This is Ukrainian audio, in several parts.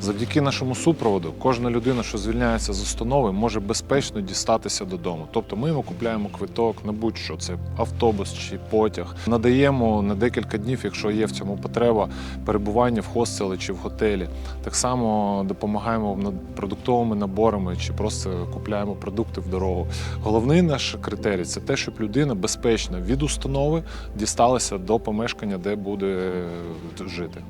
Завдяки нашому супроводу кожна людина, що звільняється з установи, може безпечно дістатися додому. Тобто ми йому купляємо квиток на будь-що це автобус чи потяг. Надаємо на декілька днів, якщо є в цьому потреба, перебування в хостелі чи в готелі. Так само допомагаємо продуктовими наборами чи просто купляємо продукти в дорогу. Головний наш критерій це те, щоб людина безпечно від установи дісталася до помешкання, де буде жити.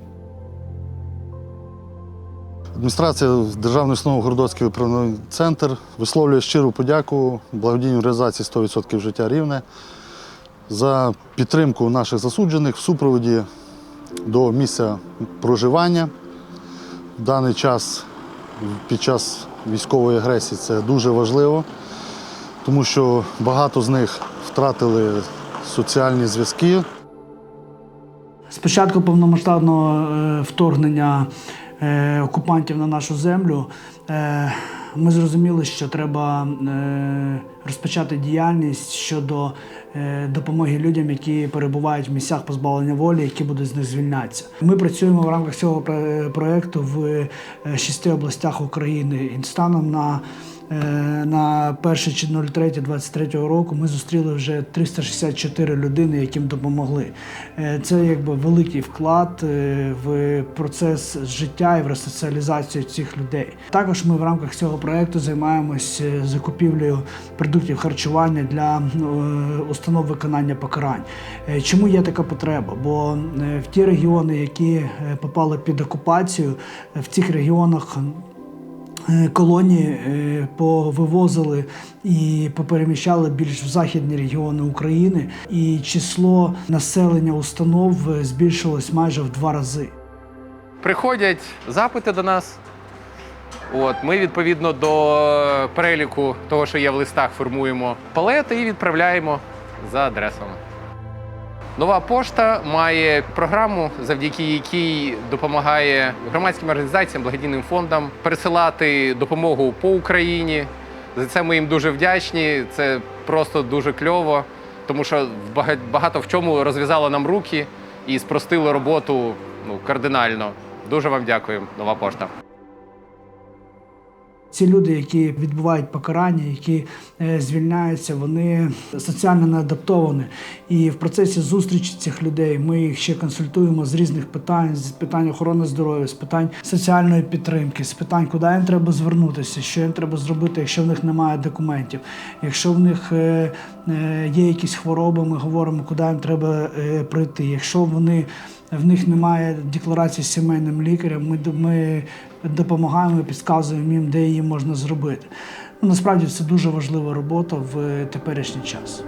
Адміністрація Державної установи Городоцький виправний центр висловлює щиру подяку благодійній організації 100% життя рівне за підтримку наших засуджених в супроводі до місця проживання. В даний час під час військової агресії це дуже важливо, тому що багато з них втратили соціальні зв'язки, З початку повномасштабного е, вторгнення е, окупантів на нашу землю е, ми зрозуміли, що треба е, розпочати діяльність щодо допомоги людям, які перебувають в місцях позбавлення волі, які будуть з них звільнятися. Ми працюємо в рамках цього проекту в шести областях України. І станом на На 1.03.23 року ми зустріли вже 364 людини, яким допомогли. Е, Це якби великий вклад е, в процес життя і в ресоціалізацію цих людей. Також ми в рамках цього проекту займаємось е, закупівлею продуктів харчування для е, установ виконання покарань. Е, Чому є така потреба? Бо е, в ті регіони, які е, попали під окупацію, е, в цих регіонах Е, колонії е, повивозили і попереміщали більш в західні регіони України, і число населення установ е, збільшилось майже в два рази. Приходять запити до нас. От, ми відповідно до переліку того, що є в листах, формуємо палети і відправляємо за адресами. Нова пошта має програму, завдяки якій допомагає громадським організаціям, благодійним фондам пересилати допомогу по Україні. За це ми їм дуже вдячні. Це просто дуже кльово, тому що багато в чому розв'язало нам руки і спростило роботу ну, кардинально. Дуже вам дякую, нова пошта. Ці люди, які відбувають покарання, які е, звільняються, вони соціально неадаптовані. І в процесі зустрічі цих людей ми їх ще консультуємо з різних питань: з питань охорони здоров'я, з питань соціальної підтримки, з питань, куди їм треба звернутися, що їм треба зробити, якщо в них немає документів. Якщо в них е, е, є якісь хвороби, ми говоримо, куди їм треба прийти. Якщо вони в них немає декларації з сімейним лікарем, ми, ми допомагаємо, підказуємо їм, де її можна зробити. Ну, насправді це дуже важлива робота в теперішній час.